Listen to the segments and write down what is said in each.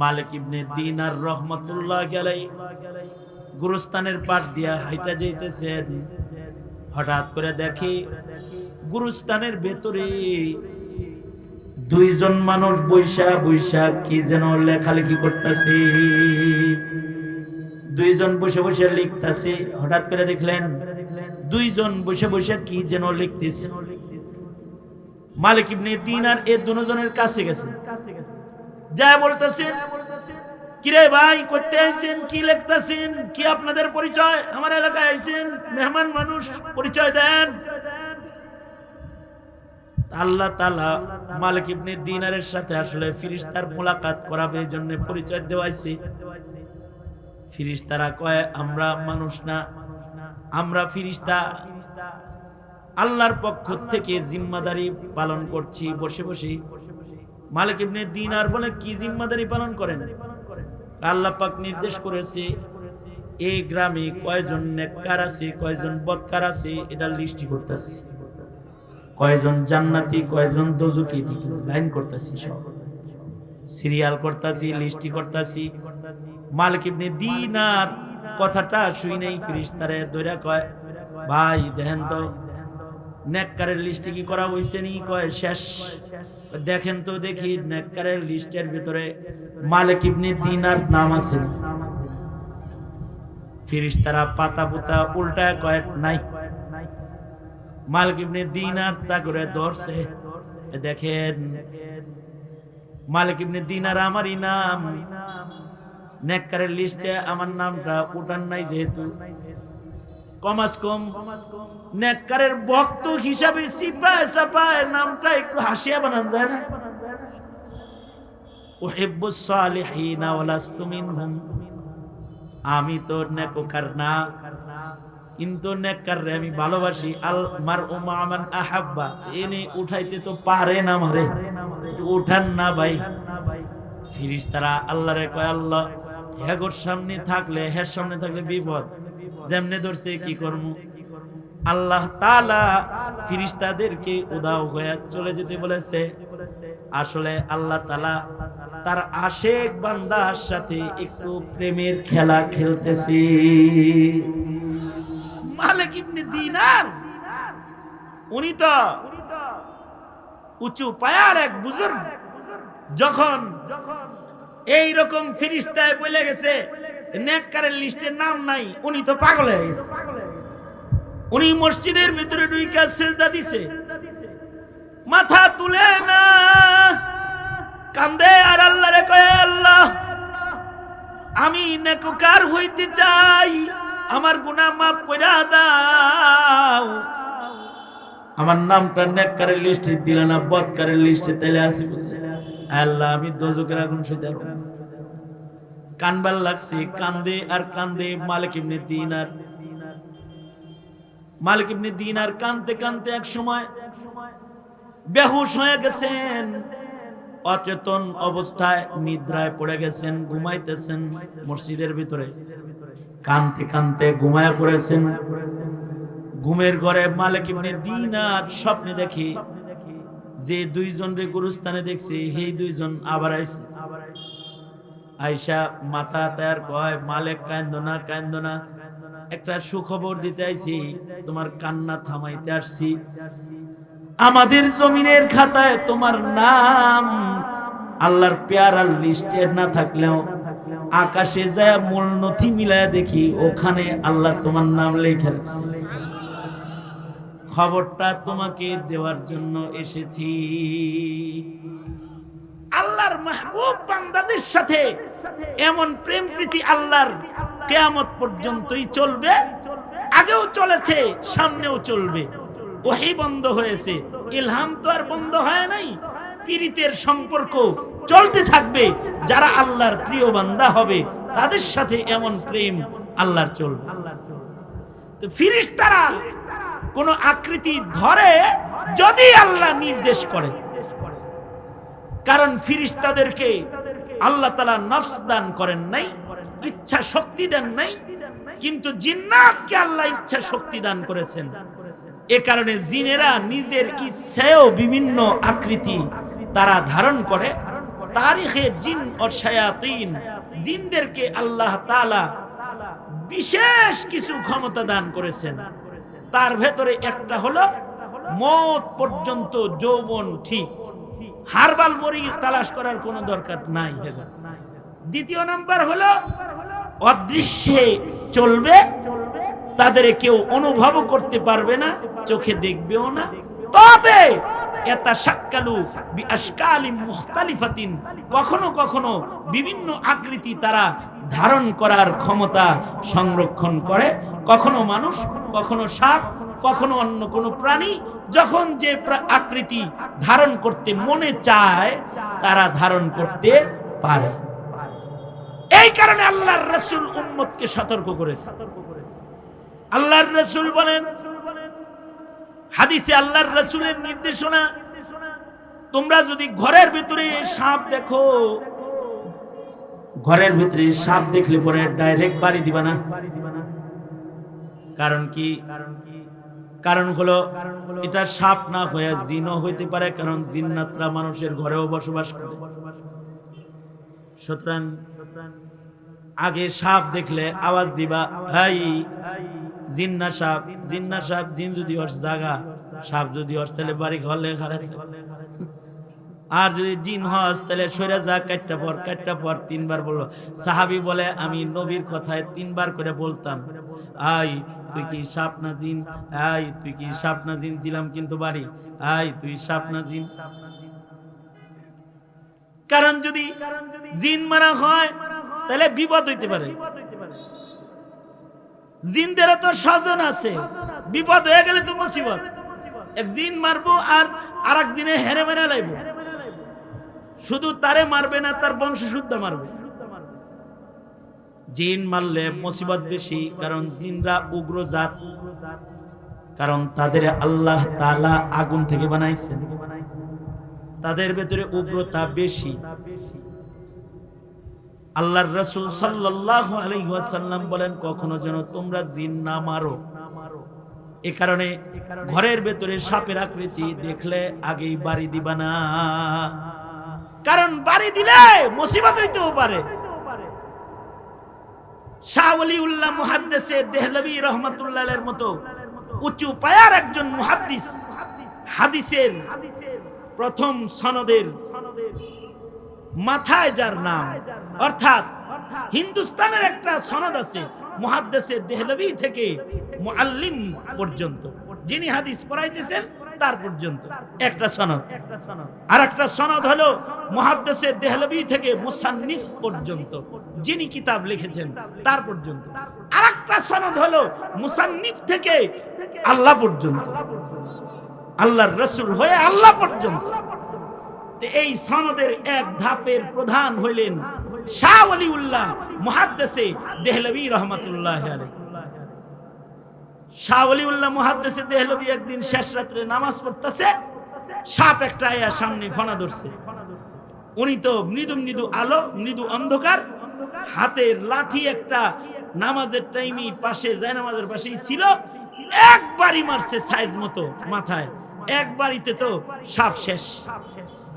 মালিক ইবনে দিন আর রহমতুল্লাহ গেলাই গুরুস্থানের পাট দিয়া হাইটা যাইতেছেন। হঠাৎ করে দেখি গুরুস্থানের ভেতরে দুইজন মানুষ বৈশা বৈশা কি যেন লেখালেখি করতেছে। দুইজন বসে বসে লিখতেছে। হঠাৎ করে দেখলেন দুইজন বসে বসে কি যেন লিখতেছে। মালিক ইবনে দিন আর এ দুজনের কাছে গেছে। যা বলতেছেন, কিরে ভাই, করতে আইছেন? কি লিখতেছেন? কি আপনাদের পরিচয়? আমার এলাকায় আইছেন মেহমান মানুষ, পরিচয় দেন। আল্লাহ তালা মালিক ইবনে দিনারের সাথে আসলে ফিরিস্তার মোলাকাত করাবে জন্য পরিচয় দেওয়াইছে। ফিরিস্তারা কয়, আমরা মানুষ না, আমরা ফিরিস্তা। আল্লাহর পক্ষ থেকে জিম্মাদারি পালন করছি, বসে বসে মালিক ইবনে দিন আর বলে কি জিম্মাদারি পালন করেন? আল্লাহ পাক নির্দেশ করেছে, এই গ্রামে কয়জন নেককার আছে, কয়জন বদকার আছে, এটা লিস্টি করতেছে। কয়জন জান্নাতি, কয়জন দোজকি লাইন করতেছি সব। সিরিয়াল করতেছি, লিস্টি করতেছি। মালিক ইবনে দিন আর কথাটা শুই নেই, ফিরিস্তারে দইরা কয়, ভাই, দেখেন তো নেককারের লিস্টে কি করা হইছে নি? কয়, শেষ। দেখেন তো দেখি নেককারের লিস্টের ভিতরে মালিক ইবনে দিনার নাম আছে? ফিরিস্তারা পাতা পুতা উল্টা কয় নাই। মালিক ইবনে দিনার তা করে ধরছে। দেখেন, মালিক ইবনে দিনার আমারই নাম। নেককারের লিস্টে আমার নামটা উঠান নাই যেহেতু। আমি তো না, কিন্তু আমি ভালোবাসি। আল মার উমান আহাব্বা এনে উঠাইতে তো পারে না মারে উঠান না ভাই। ফিরিস ফিরিস্তারা আল্লাহরে কয়, আল্লাহ হ্যাগোর সামনে থাকলে হ্যার সামনে থাকলে বিপদ। যেমনে ধরছে কি করব আল্লাহ তালা ফিরিস্তাদেরকে উদাও হয়ে চলে যেতে বলেছে। আসলে আল্লাহ তালা তার আশেক বান্দার সাথে একটু প্রেমের খেলা খেলতেছে। মালিক ইবনে দিনার উনি তো উঁচু পায়ার এক বুজুর্গ। যখন এই রকম ফিরিস্তায় বলে গেছে নেককারের লিস্টের নাম নাই, উনি তো পাগল হয়ে গেছে। উনি মসজিদের ভিতরে সেজদা দিছে। মাথা তুলে না, কান্দে আর আল্লাহ রে কয়, আল্লাহ, আমি নেককার হইতে চাই, আমার গুনাহ মাফ কইরা দাও। আমার নামটা নেককারের লিস্টে দিলে না, বদকারের লিস্টে তেলে আসি আল্লাহ, আমি দোজকের আগুন সইতে পারব। কানবার লাগছে, কান্দে আর কান্দে মালিক ইবনে দিনার। মালিক ইবনে দিনার কানতে কানতে এক সময় বেহুশ হয়ে গেছেন, অচেতন অবস্থায় নিদ্রায় পড়ে গেছেন, ঘুমাইতেছেন মসজিদের ভিতরে। কানতে কানতে ঘুমায় পড়েছেন। ঘুমের ঘরে মালিক ইবনে দিনার স্বপ্নে দেখি, যে দুইজন রে গুরুস্থানে দেখছি, সেই দুইজন আবার আইছে। আইসা মাথা তার কয়, মালিক কান্দনা কান্দনা একটা সুখবর দিতে আইছি, তোমার কান্না থামাইতে আসছি। আমাদের জমিনের খাতায় তোমার নাম, আল্লাহর পেয়ারার লিস্টে না থাকলেও আকাশে যায় মূল নথি মিলায় দেখি, ওখানে আল্লাহ তোমার নাম লেখা খবরটা তোমাকে দেওয়ার জন্য এসেছি। আল্লাহর মাহবুব বান্দাদের সাথে এমন প্রেম প্রীতি আল্লাহর কেয়ামত পর্যন্তই চলবে, আগেও চলেছে, সামনেও চলবে। ওহি বন্ধ হয়েছে, ইলহাম তো আর বন্ধ হয় নাই, পীড়িতের সম্পর্ক চলতে থাকবে, যারা আল্লাহর প্রিয় বান্দা হবে, তাদের সাথে এমন প্রেম আল্লাহর চলবে। তো ফিরিস্তারা কোন আকৃতি ধরে যদি আল্লাহ নির্দেশ করে। কারণ ফিরিস্তাদেরকে আল্লাহ তালা নফস দান করেন নাই, ইচ্ছা শক্তি দেন নাই, কিন্তু জিন্নাতকে আল্লাহ ইচ্ছা শক্তি দান করেছেন। এ কারণে জিনেরা নিজের ইচ্ছায়ও বিভিন্ন আকৃতি তারা ধারণ করে। তারিখে জিন ও শায়াতিন, জিনদেরকে আল্লাহ তাআলা বিশেষ কিছু ক্ষমতা দান করেছেন। তার ভেতরে একটা হলো মত পর্যন্ত যৌবন ঠিক। হারবাল মরি তালাশ করার কোনো দরকার নাই। দ্বিতীয় নাম্বার হলো, অদৃশ্যে চলবে, তাদের কেউ অনুভব করতে পারবে না, চোখে দেখবেও না। তবে এটা মুখতালিফাতিন, কখনো কখনো বিভিন্ন আকৃতি তারা ধারণ করার ক্ষমতা সংরক্ষণ করে। কখনো মানুষ, কখনো সাপ কখনো অন্য কোনো প্রাণী, যখন যে আকৃতি ধারণ করতে মনে চায়, তারা ধারণ করতে পারে। এই কারণে আল্লাহর রসুল উম্মতকে সতর্ক করেছে। আল্লাহর রসুল বলেন, হাদিসে আল্লাহর রসুলের নির্দেশনা, তোমরা যদি ঘরের ভিতরে সাপ দেখো, ঘরের ভিতরে সাপ দেখলে পরে ডাইরেক্ট বাড়ি দিবা না। কারণ কি? কারণ হলো, এটা সাপ না হয়ে জিনও হইতে পারে, কারণ জিন্নাতরা মানুষের ঘরেও বসবাস করে। সুতরাং আগে সাপ দেখলে আওয়াজ দিবা, হাই, জিন্না সাপ জিন্না সাপ, জিন যদি অস জাগা, সাপ যদি অস তাহলে বাড়ি ঘরলে খারাপ আর যদি জিন হস, তাহলে সরে যা, কাটটা পর কাটটা পর, তিনবার বলব সাহাবি বলে, আমি নবীর কথায় তিনবার করে বলতাম, আই, তুই কি সাপ না জিন? আই, তুই কি সাপ না জিন? দিলাম কিন্তু বাড়ি, আই, তুই সাপ না জিন? কারণ যদি জিন মারা হয়, তাহলে বিপদ হইতে পারে। জিনদেরও তো স্বজন আছে, বিপদ হয়ে গেলে তো মুসিবত। এক জিন মারবো আর আর এক জিনে হেরে মেরে লাইব। শুধু তারে মারবে না, তার বংশ শুদ্ধ মারবে। জিন মারলে মুসিবত বেশি, কারণ জিনরা উগ্র জাত। কারণ তাদের আল্লাহ তাআলা আগুন থেকে বানাইছেন। তাদের ভেতরে উগ্রতা বেশি। আল্লাহর রসুল সাল্লাল্লাহু আলাইহি ওয়াসাল্লাম বলেন, কখনো যেন তোমরা জিন না মারো। এ কারণে ঘরের ভেতরে সাপের আকৃতি দেখলে আগেই বাড়ি দিবা না। কারণ বাড়ি দিলে মুসিবত হইতেও পারে। শাহ ওলিউল্লাহ মুহাদ্দিসে মতো উঁচু পায়ার একজন মুহাদ্দিস হাদিসের প্রথম সনদের মাথায় যার নাম, অর্থাৎ হিন্দুস্তানের একটা সনদ আছে মুহাদ্দিসে দেহলভী থেকে মুআল্লিম পর্যন্ত। যিনি হাদিস পড়াইতেছেন তার পর্যন্ত। একটা সনদ। আর একটা সনদ। হলো মুহাদ্দিসে দেহলভী থেকে মুসান্নিফ পর্যন্ত। যিনি কিতাব লিখেছেন তার পর্যন্ত। আর একটা সনদ হলো মুসান্নিফ থেকে আল্লাহ পর্যন্ত। আল্লাহর রসুল হয়ে আল্লাহ পর্যন্ত। এই সনদের এক ধাপের প্রধান হইলেন শাহ ওলিউল্লাহ মুহাদ্দিসে দেহলভী রহমাতুল্লাহ আলাইহি। শাহ ওলিউল্লাহ মুহাদ্দিসে দেহলভী একদিন শেষ রাত্রে নামাজ পড়তেছে, সাপ একটা আয়া সামনে ফনা ধরছে। উনি তো মৃদু মৃদু আলো, মৃদু অন্ধকার, হাতের লাঠি একটা নামাজের টাইমই পাশে যায় নামাজের পাশেই ছিল, একবারই মারছে সাইজ মতো মাথায়। একবারিতে তো সাপ শেষ।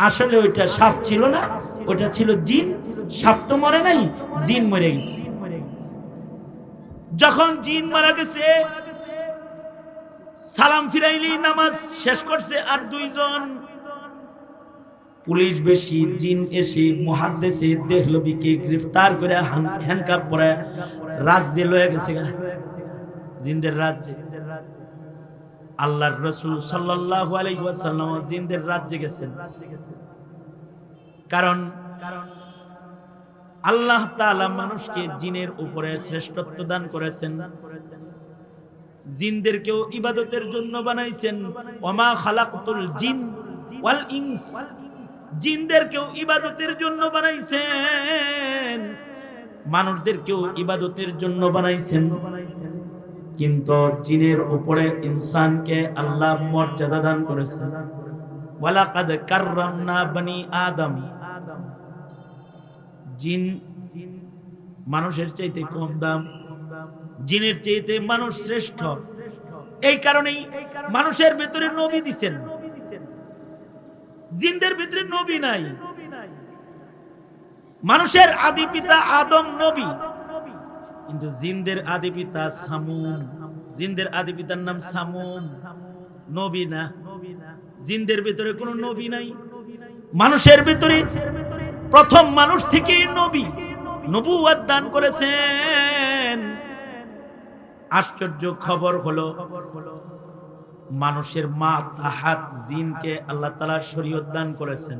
আসলে ওইটা সাপ ছিল না, ওটা ছিল জিন। সাপ তো মরে নাই, জিন মরে গেছে। যখন জিন মারা গেছে সালাম ফিরাইলি, নামাজ শেষ করছে আর দুইজন পুলিশ বেশি, জিন এসে মহাদ্দেশে দেহলবিকে গ্রেফতার করে হ্যান্ডকাপ পরে রাজ্যে লয়ে গেছে। জিনদের রাজ্যে। আল্লাহর রসুল সাল্লাল্লাহু আলাইহি ওয়াসাল্লাম জিনদের রাজ্যে গেছেন। কারণ আল্লাহ তাআলা মানুষকে জিনের উপরে শ্রেষ্ঠত্ব দান করেছেন। জিনদেরকেও ইবাদতের জন্য বানাইছেন। ওমা খালাকতুল জিন ওয়াল ইনস। জিনদেরকেও ইবাদতের জন্য বানাইছেন। মানুষদেরকেও ইবাদতের জন্য বানাইছেন। কিন্তু জিনের উপরে ইনসানকে আল্লাহ মর্যাদা দান করেছেন। ওয়ালাকাদ কাররামনা বনি আদম। জিন মানুষের চাইতে কম দাম। জিনের চাইতে মানুষ শ্রেষ্ঠ। এই কারণেই মানুষের ভেতরে নবী দিছেন। জিনদের ভিতরে নবী নাই। মানুষের আদি পিতা আদম নবী। কিন্তু জিনদের আদি পিতা সামুম। জিনদের আদি পিতার নাম সামুম। নবী না। জিনদের ভিতরে কোনো নবী নাই। মানুষের ভিতরে প্রথম মানুষ থেকেই নবী। নবুয়াত দান করেছেন। আশ্চর্য খবর হলো, মানুষের মা তাহাত জিনকে আল্লাহ তালা শরীয়ত দান করেছেন।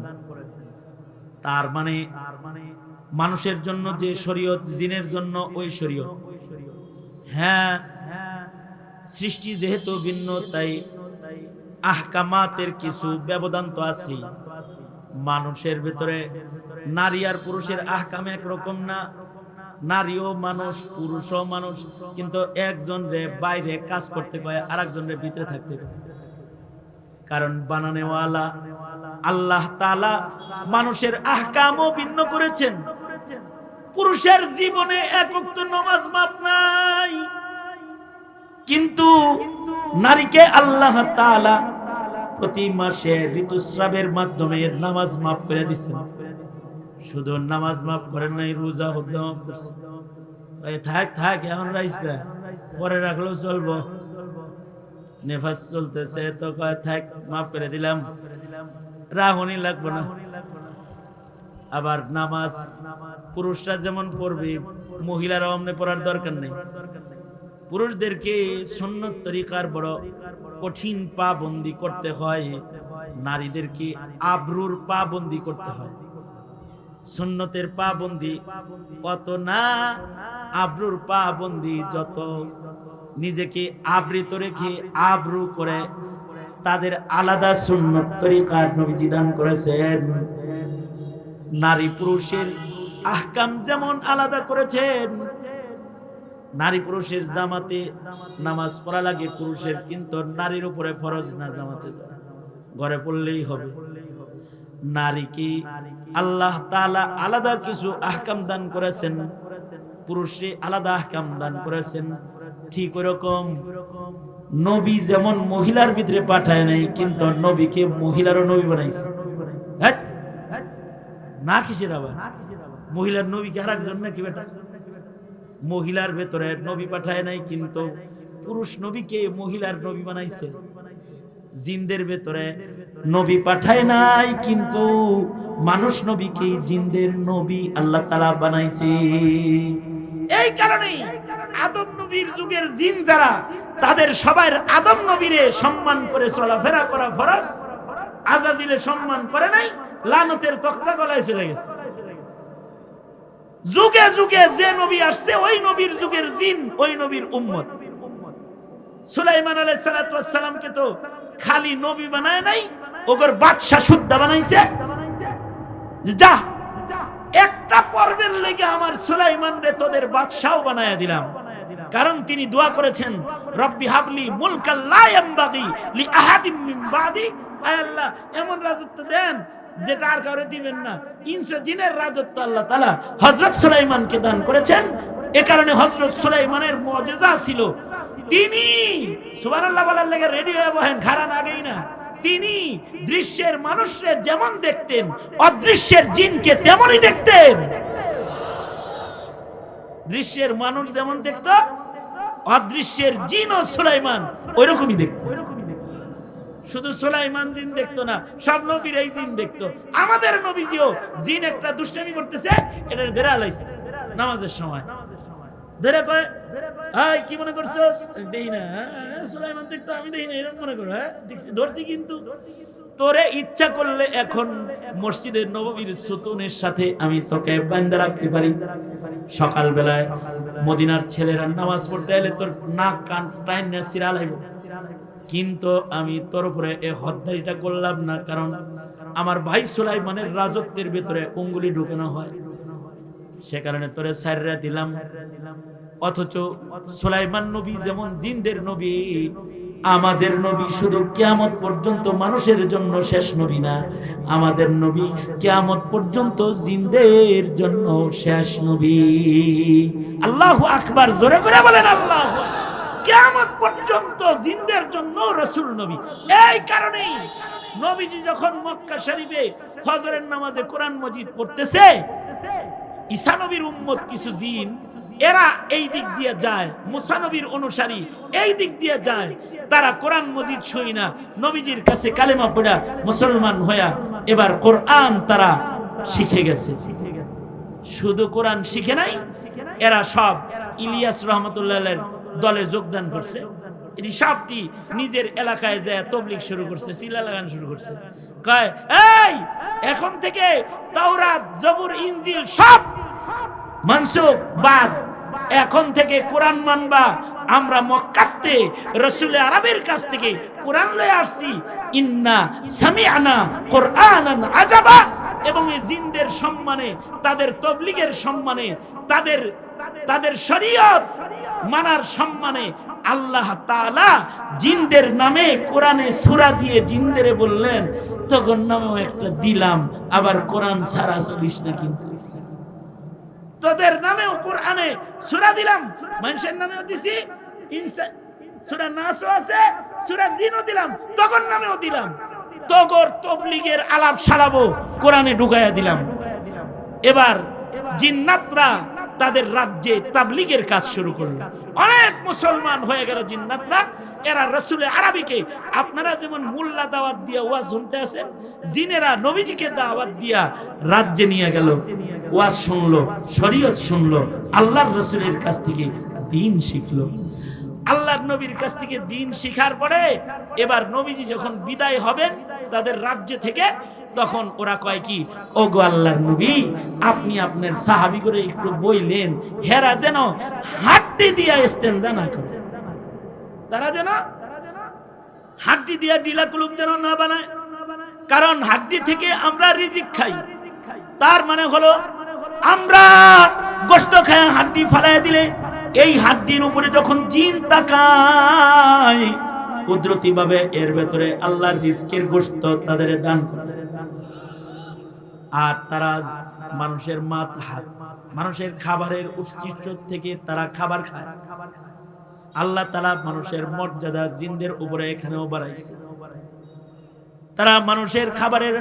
তার মানে মানুষের জন্য যে শরীয়ত, জিনের জন্য ওই শরীয়ত। হ্যাঁ সৃষ্টি যেহেতু ভিন্ন, তাই আহকামাতের কিছু ব্যবধান তো আছে মানুষের ভিতরে নারী আর পুরুষের আহকাম একরকম না। নারীও মানুষ, পুরুষও মানুষ, কিন্তু একজন রে বাইরে কাজ করতে কয় আর একজন রে ভিতরে থাকতে কয় কারণ বানানেওয়ালা আল্লাহ তালা মানুষের আহকামও ভিন্ন করেছেন। পুরুষের জীবনে একক তো নমাজ মাপ নাই। কিন্তু নারীকে আল্লাহ তালা প্রতি মাসে ঋতুস্রাবের মাধ্যমে নামাজ মাফ করে দিচ্ছেন শুধু নামাজ মাফ করেন নাই, রোজা হদ্দা মাফ করছে। থাক থাক, এখন রাইস না পরে রাখলেও চলবো। নেফাস চলতেছে, তো থাক, মাফ করে দিলাম। রাহনি লাগবে না। আবার নামাজ, পুরুষরা যেমন পড়বে, মহিলারাও অমনে পড়ার দরকার নেই। পুরুষদেরকে সুন্নত তরিকার বড় কঠিন পাবন্দি করতে হয়। নারীদেরকে আবরুর পাবন্দি করতে হয়। সুন্নতের পাবন্দি কত না? আবরুর পাবন্দি যত। নিজেকে আবৃত রেখে আবরু করে তাদের আলাদা সুন্নত তরিকার নবীজি দান করেছেন। নারী পুরুষের আহকাম যেমন আলাদা করেছেন, নারী পুরুষের জামাতে নামাজ পড়া লাগে, পুরুষের কিন্তু নারীর উপরে ফরজ না জামাতে। ঘরে পড়লেই হবে। নারীকে আল্লাহ আলাদা কিছু আহকাম দান করেছেন। পুরুষে আলাদা আহকাম দান করেছেন। ঠিক ওরকম। নবী যেমন মহিলার ভিতরে পাঠায় নাই, কিন্তু নবীকে মহিলারও নবী বানাইছে। না কিসের আবার? মহিলার নবীকে আর একজন নাকি বেটা? মহিলার ভেতরে নবী পাঠায় নাই, কিন্তু পুরুষ নবীকে মহিলার নবী বানাইছে। জিনদের ভেতরে নবী পাঠায় নাই, কিন্তু মানুষ নবীকে জিনদের নবী আল্লাহ তালা বানাইছে। এই কারণেই আদম নবীর যুগের জিন যারা, তাদের সবার আদম নবীরে সম্মান করে চলাফেরা করা ফরজ। আজাজিলে সম্মান করে নাই, লানতের তক্তা গলায় চলে গেছে। যুগে যুগে যে নবী আসছে, ওই নবীর যুগের জিন, ওই নবীর উম্মত। সুলাইমান আলাইসালামকে তো খালি নবী বানায় নাই ওগর বাদশাহ শুদ্ধা বানাইছে। যা একটা পর্বের লেগে আমার সুলাইমান রে তোদের বাদশাহ বানায় দিলাম। কারণ তিনি দোয়া করেছেন, রব্বি হাবলি মুলকাল লা লি আহাদিম মিন বাদি। আল্লাহ, এমন রাজত্ব দেন, যেটা আর কাউরে দিবেন না। ইনসা জিনের রাজত্ব আল্লাহ তাআলা হযরত সুলাইমানকে দান করেছেন। এ কারণে হযরত সুলাইমানের মুজিজা ছিল। তিনি, সুবহানাল্লাহ বলার লেগে রেডি হয়ে বহেন খারান আগেই না তিনি দৃশ্যের মানুষরে যেমন দেখতেন, অদৃশ্যের জিনকে তেমনই দেখতেন। দৃশ্যের মানুষ যেমন দেখত, অদৃশ্যের জিন ও সুলাইমান ওইরকমই দেখত। শুধু সুলাইমান জিন দেখতো না, সব নবীর এই জিন দেখতো। আমাদের নবীজিও জিন একটা দুষ্টামি করতেছে এটা ধরে আলাইছে নামাজের সময়। ধরে আই কি মনে না। হ্যাঁ, সুলাইমান দেখতো আমি না। এরকম মনে করো হ্যাঁ ধরছি কিন্তু। তোরে ইচ্ছা করলে এখন মসজিদের নববীর সুতুনের সাথে আমি তোকে বান্ধা রাখতে পারি। সকাল বেলায় মদিনার ছেলেরা নামাজ পড়তে এলে তোর নাক কান টাইন না সিরা লাইব কিন্তু আমি তোর উপরে এ হদ্দারিটা করলাম না কারণ আমার ভাই সুলাইমানের রাজত্বের ভেতরে উঙ্গুলি ঢুকানো হয়। সে কারণে তোরে সাইরা দিলাম। অথচ সুলাইমান নবী যেমন জিনদের নবী, আমাদের নবী শুধু কিয়ামত পর্যন্ত মানুষের জন্য শেষ নবী না, আমাদের নবী কিয়ামত পর্যন্ত জিনদের জন্য শেষ নবী। আল্লাহু আকবার, জোরে করে বলেন আল্লাহ কেয়ামত পর্যন্ত জিনদের জন্য রসুল নবী। এই কারণেই নবীজি যখন মক্কা শরীফে ফজরের নামাজে কোরআন মজিদ পড়তেছে ঈসানবীর উম্মত কিছু জিন, এরা এই দিক দিয়ে যায় মুসানবীর অনুসারী এই দিক দিয়ে যায়, তারা কোরআন মজিদ সই না, নবীজির কাছে কালেমা পড়া মুসলমান হইয়া এবার কোরআন তারা শিখে গেছে। শুধু কোরআন শিখে নাই, এরা সব ইলিয়াস রহমতুল্লাহের দলে যোগদান করছে। সবটি নিজের এলাকায় যায় তবলিক শুরু করছে সিলা লাগানো শুরু করছে। কয়, এই, এখন থেকে তাওরাত, জবুর ইঞ্জিল সব মানসুক বাদ। এখন থেকে কোরআন মানবা। আমরা মক্কাতে রসুল আরবের কাছ থেকে কোরআন লয়ে আসছি। ইন্না সামিআনা কোরআনান আজাবা এবং এই জিনদের সম্মানে, তাদের তবলিগের সম্মানে, তাদের তাদের শরীয়ত মানার সম্মানে আল্লাহ তাআলা জিনদের নামে কোরআনে সূরা দিয়ে জিনদেরে বললেন তখন নামেও একটা দিলাম, আবার কোরআন সারা চলিস না কিন্তু। তোদের নামেও কোরআনে সূরা দিলাম। মানুষের নামেও দিছি সূরা নাসও আছে, সূরা জিনও দিলাম তখন নামেও দিলাম। তগর তবলিগের আলাপ সারাবো, কোরআনে ঢুকাইয়া দিলাম। এবার জিন্নাতরা তাদের রাজ্যে তাবলিগের কাজ শুরু করল। অনেক মুসলমান হয়ে গেল জিন্নাতরা এরা রসুলে আরবিকে। আপনারা যেমন মোল্লা দাওয়াত দিয়া ওয়াজ শুনতে আছেন, জিনেরা নবীজিকে দাওয়াত দিয়া রাজ্যে নিয়ে গেল, ওয়াজ শুনলো, শরীয়ত শুনলো, আল্লাহর রসুলের কাছ থেকে দিন শিখলো। আল্লাহর নবীর কাছ থেকে দিন শিখার পরে এবার নবীজি যখন বিদায় হবেন তাদের রাজ্য থেকে, তখন ওরা কয় কি ও গো আল্লাহর নবী, আপনি আপনার সাহাবি করে একটু বইলেন, হেরা যেন হাড্ডি দিয়া ইস্তেঞ্জা না করে। তারা যেন হাড্ডি দিয়া ডিলা কুলুপ যেন না বানায়। কারণ হাড্ডি থেকে আমরা রিজিক খাই। তার মানে হলো, আমরা গোস্ত খায় হাড্ডি ফালাই দিলে, এই হাড্ডির উপরে যখন জিন তাকায় কুদরতি ভাবে এর ভেতরে আল্লাহর রিজকের গোস্ত তাদের দান করে। আর তারা মানুষের মাত হাত, মানুষের খাবারের উৎসিষ্ট থেকে তারা খাবার খায়। আল্লাহ তালা মানুষের মর্যাদা জিন্দের উপরে এখানেও বাড়াইছে। তারা মানুষের খাবারের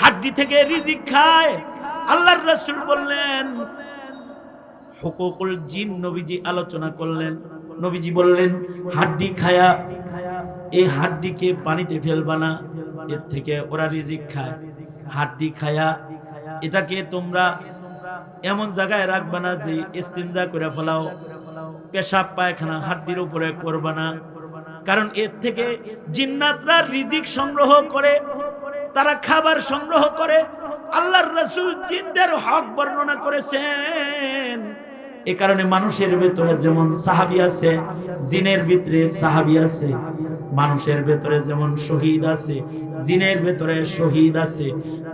হাড্ডি থেকে রিজিক খায়। আল্লাহর রাসূল বললেন, হুকুকুল জিন নবীজি আলোচনা করলেন। নবীজি বললেন, হাড্ডি খায়া, এই হাড্ডিকে পানিতে ফেলবা না। এর থেকে ওরা রিজিক খায়। হাড্ডি খায়া, এটাকে তোমরা এমন জায়গায় রাখবা না যে ইস্তিনজা করে ফেলাও। পেশাব, পায়খানা, হাড্ডির উপরে করবা না। কারণ এর থেকে জিন্নাতরা রিজিক সংগ্রহ করে, তারা খাবার সংগ্রহ করে, আল্লাহর রসুল জিনদের হক বর্ণনা করেছেন। এ কারণে মানুষের ভেতরে যেমন সাহাবি আছে, জিনের ভিতরে সাহাবি আছে, মানুষের ভেতরে যেমন শহীদ আছে, জিনের ভেতরে শহীদ আছে,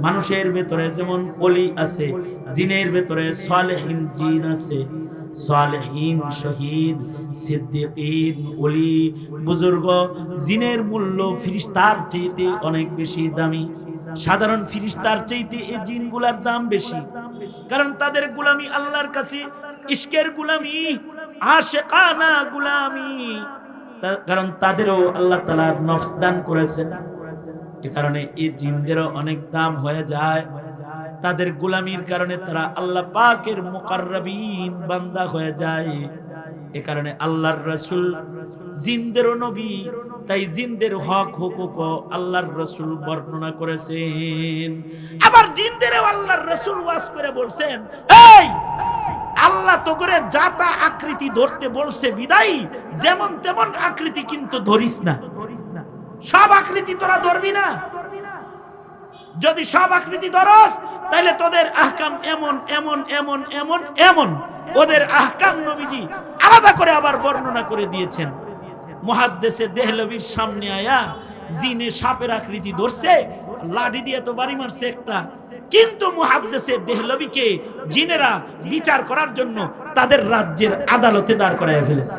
মানুষের ভেতরে যেমন অলি আছে, জিনের ভেতরে সালেহীন জিন আছে সালেহীন, শহীদ, সিদ্দিকিন, ওলি, বুজুর্গ, জিনের মূল্য ফিরিস্তার চাইতে অনেক বেশি দামি। সাধারণ ফিরিস্তার চাইতে এই জিনগুলার দাম বেশি। কারণ তাদের গুলামি আল্লাহর কাছে, ইশকের গুলামি, আশেকানা গুলামি। কারণ তাদেরও আল্লাহ তালার নফস দান করেছেন। এ কারণে এই জিনদেরও অনেক দাম হয়ে যায়। তাদের গোলামির কারণে তারা আল্লাহ পাকের মুকাররাবিন বান্দা হয়ে যায়। এ কারণে আল্লাহর রাসূল জিনদেরও নবী, তাই জিনদের হক হুকুক আল্লাহর রাসূল বর্ণনা করেছেন। আবার জিনদেরও আল্লাহর রাসূল ওয়াজ করে বলছেন, এই, আল্লাহ তো করে জাতা আকৃতি ধরতে বলছে বিদায়ী, যেমন তেমন আকৃতি কিন্তু ধরিস না। সব আকৃতি তোরা ধরবি না। যদি সব আকৃতি ধরস তাহলে তোদের আহকাম এমন এমন এমন এমন এমন। ওদের আহকাম নবীজি আলাদা করে আবার বর্ণনা করে দিয়েছেন। মহাদ্দেশে দেহলবির সামনে আয়া জিনে সাপের আকৃতি ধরছে, লাঠি দিয়ে তো বাড়ি মারছে একটা। কিন্তু মুহাদ্দেশে দেহলবিকে জিনেরা বিচার করার জন্য তাদের রাজ্যের আদালতে দাঁড় করায় ফেলেছে।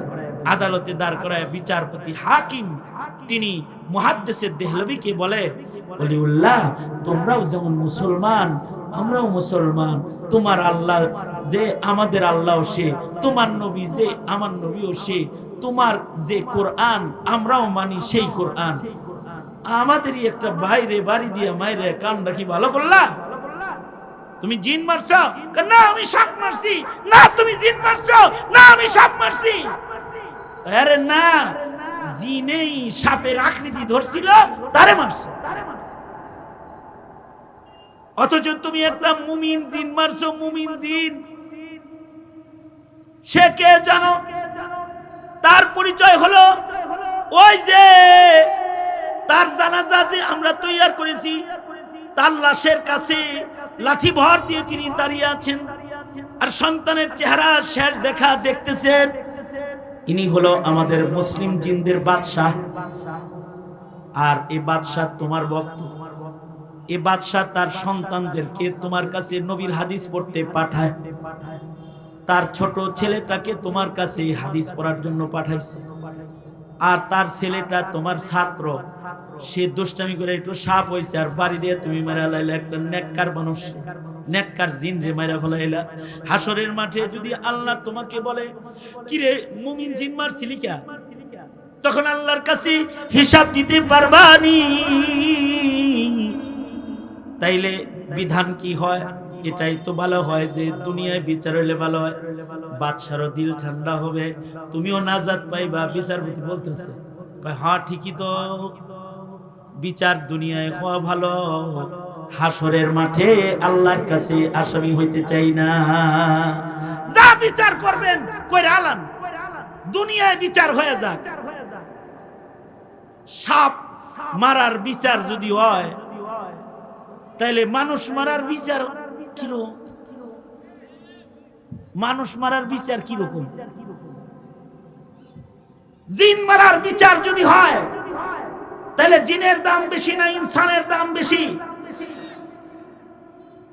আদালতে দাঁড় করায় বিচারপতি হাকিম, তিনি মুহাদ্দেশের দেহলবিকে বলে, অলিউল্লাহ, তোমরাও যেমন মুসলমান আমরাও মুসলমান, তোমার আল্লাহ যে আমাদের আল্লাহ সে, তোমার নবী যে আমার নবীও সে, তোমার যে কোরআন আমরাও মানি সেই কোরআন। আমাদেরই একটা বাইরে বাড়ি দিয়ে মাইরে কান রাখি, ভালো করলা তুমি জিন মারছো? না, আমি সাপ মারছি। না, তুমি জিন মারছো? না, আমি সাপ মারছি। আরে না, জিনেই সাপের আকৃতি ধরছিল, তারে মারছো। অথচ তুমি একটা মুমিন জিন, মারছো মুমিন জিন। সে কে জানো? তার পরিচয় হলো ওই যে তার জানাজা যে আমরা তৈয়ার করেছি, তার লাশের কাছে লাঠি ভর দিয়ে তিনি দাঁড়িয়ে আছেন আর সন্তানের চেহারা শেষ দেখা দেখতেছেন। ইনি হলো আমাদের মুসলিম জিনদের বাদশাহ। আর এই বাদশাহ তোমার ভক্ত। এ বাদশাহ তার সন্তানদেরকে তোমার কাছে নবীর হাদিস পড়তে পাঠায়। তার ছোট ছেলেটাকে তোমার কাছে হাদিস পড়ার জন্য পাঠাইছে। আর তার ছেলেটা তোমার ছাত্র, সে দুষ্টামি করে একটু সাপ হয়েছে আর বাড়ি দিয়ে তুমি মেরা লাইলা একটা নেককার মানুষ। নেককার জিন রে মারা ফেলাইলা। হাসরের মাঠে যদি আল্লাহ তোমাকে বলে, কিরে মুমিন জিন মারছিলি তখন আল্লাহর কাছে হিসাব দিতে পারবানি। তাইলে বিধান কি হয়? এটাই তো ভালো হয় যে দুনিয়ায় বিচার হইলে ভালো হয়। বাদশারও দিল ঠান্ডা হবে। তুমিও নাজাত পাইবা, বিচারপতি বলতেছে। হ্যাঁ ঠিকই তো। বিচার দুনিয়ায় হওয়া ভালো। হাসরের মাঠে আল্লাহর কাছে আসামি হইতে চাই না। যা বিচার করবেন, কইরা আলান। দুনিয়ায় বিচার হয়ে যাক। সাপ মারার বিচার যদি হয় তাইলে মানুষ মারার বিচার কীরকম? মানুষ মারার বিচার কীরকম? জিন মারার বিচার যদি হয় তাহলে জিনের দাম বেশি না ইনসানের দাম বেশি?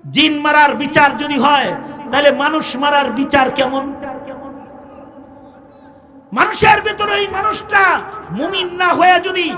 জিন মারার বিচার যদি হয় তাহলে মানুষ মারার বিচার কেমন? মানুষের ভেতরে ওই মানুষটা মুমিন না হয়ে যদি